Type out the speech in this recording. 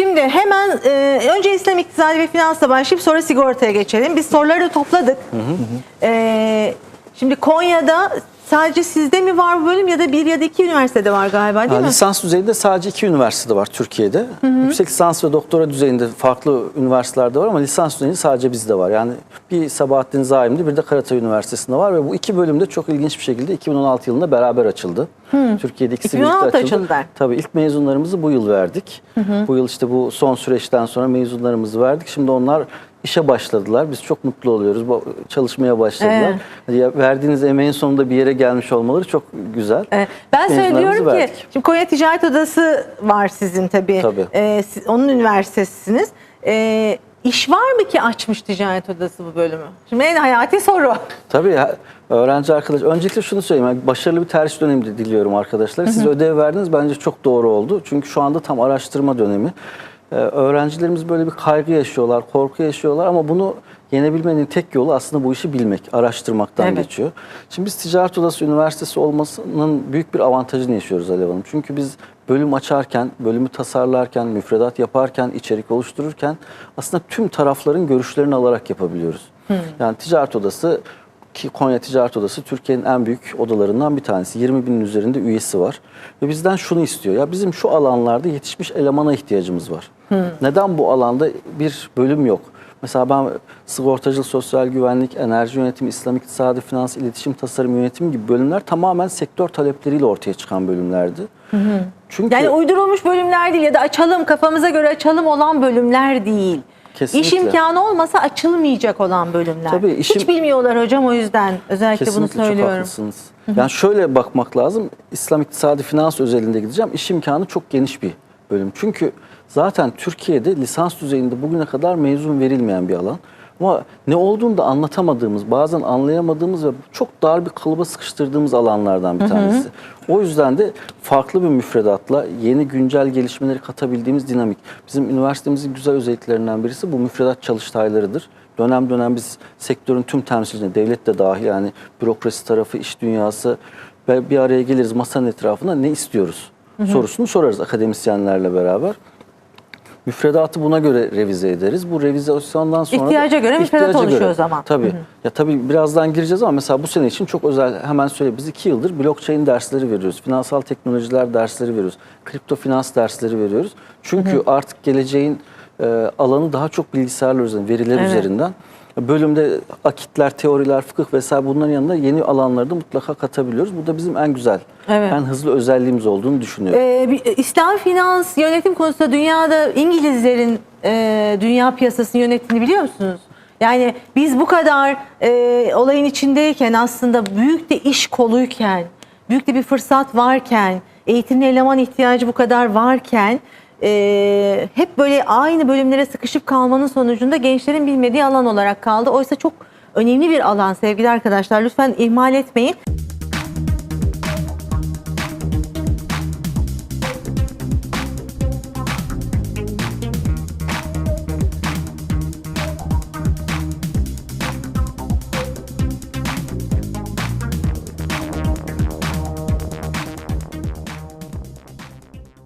Şimdi hemen e, önce İslam iktisadi ve finansla başlayıp sonra sigortaya geçelim. Biz soruları da topladık. E, şimdi Konya'da sadece sizde mi var bu bölüm ya da bir ya da iki üniversitede var galiba değil Yani mi? lisans düzeyinde sadece iki üniversitede var Türkiye'de. Yüksek lisans ve doktora düzeyinde farklı üniversitelerde var ama lisans düzeyinde sadece bizde var. Yani bir Sabahattin Zaim'de bir de Karatay Üniversitesi'nde var ve bu iki bölümde çok ilginç bir şekilde 2016 yılında beraber açıldı. Türkiye'de ikisi birlikte 2016 açıldı. açıldı. Tabii ilk mezunlarımızı bu yıl verdik. Bu yıl işte bu son süreçten sonra mezunlarımızı verdik. Şimdi onlar işe başladılar. Biz çok mutlu oluyoruz. Çalışmaya başladılar. Ya Verdiğiniz emeğin sonunda bir yere gelmiş olmaları çok güzel. Evet. Ben söylüyorum ki verdik. şimdi Konya Ticaret Odası var sizin tabii. Tabii. Ee, siz- onun üniversitesisiniz. Ee, iş var mı ki açmış Ticaret Odası bu bölümü? Şimdi en hayati soru. Tabii ya, öğrenci arkadaş. Öncelikle şunu söyleyeyim. Yani başarılı bir tercih dönemi de diliyorum arkadaşlar. Siz ödev verdiniz bence çok doğru oldu. Çünkü şu anda tam araştırma dönemi. Ee, öğrencilerimiz böyle bir kaygı yaşıyorlar, korku yaşıyorlar ama bunu yenebilmenin tek yolu aslında bu işi bilmek, araştırmaktan Evet. geçiyor. Şimdi biz Ticaret Odası Üniversitesi olmasının büyük bir avantajını yaşıyoruz Alev Hanım. Çünkü biz bölüm açarken, bölümü tasarlarken, müfredat yaparken, içerik oluştururken aslında tüm tarafların görüşlerini alarak yapabiliyoruz. Yani Ticaret Odası ki Konya Ticaret Odası Türkiye'nin en büyük odalarından bir tanesi. 20 binin üzerinde üyesi var. Ve bizden şunu istiyor. Ya bizim şu alanlarda yetişmiş elemana ihtiyacımız var. Neden bu alanda bir bölüm yok? Mesela ben sigortacılık, sosyal güvenlik, enerji yönetimi, İslam iktisadi, finans, iletişim, tasarım yönetimi gibi bölümler tamamen sektör talepleriyle ortaya çıkan bölümlerdi. Çünkü Yani uydurulmuş bölümler değil ya da açalım kafamıza göre açalım olan bölümler değil. Kesinlikle. İş imkanı olmasa açılmayacak olan bölümler. Tabii, işim- Hiç bilmiyorlar hocam o yüzden özellikle bunu Kesinlikle çok söylüyorum. haklısınız. Yani şöyle bakmak lazım. İslam iktisadi finans özelinde gideceğim. İş imkanı çok geniş bir bölüm. Çünkü zaten Türkiye'de lisans düzeyinde bugüne kadar mezun verilmeyen bir alan. Ama ne olduğunu da anlatamadığımız, bazen anlayamadığımız ve çok dar bir kalıba sıkıştırdığımız alanlardan bir tanesi. O yüzden de farklı bir müfredatla yeni güncel gelişmeleri katabildiğimiz dinamik. Bizim üniversitemizin güzel özelliklerinden birisi bu müfredat çalıştaylarıdır. Dönem dönem biz sektörün tüm temsilcileri, devlet de dahil yani bürokrasi tarafı, iş dünyası ve bir araya geliriz masanın etrafında ne istiyoruz sorusunu sorarız akademisyenlerle beraber. Müfredatı buna göre revize ederiz. Bu revizasyondan sonra da- İhtiyaca göre müfredat ihtiyaca oluşuyor göre. o zaman. Tabii. Ya tabii birazdan gireceğiz ama mesela bu sene için çok özel hemen söyle biz iki yıldır blockchain dersleri veriyoruz. Finansal teknolojiler dersleri veriyoruz. Kripto finans dersleri veriyoruz. Çünkü artık geleceğin e, alanı daha çok bilgisayarlar üzerinden, veriler Evet. üzerinden. Bölümde akitler, teoriler, fıkıh vesaire bunların yanında yeni alanları da mutlaka katabiliyoruz. Bu da bizim en güzel, Evet. en hızlı özelliğimiz olduğunu düşünüyorum. Ee, bir- İslam finans yönetim konusunda dünyada İngilizlerin e, dünya piyasasını yönettiğini biliyor musunuz? Yani biz bu kadar e, olayın içindeyken aslında büyük de iş koluyken, büyük de bir fırsat varken, eğitimli eleman ihtiyacı bu kadar varken e, hep böyle aynı bölümlere sıkışıp kalmanın sonucunda gençlerin bilmediği alan olarak kaldı. Oysa çok önemli bir alan sevgili arkadaşlar. Lütfen ihmal etmeyin.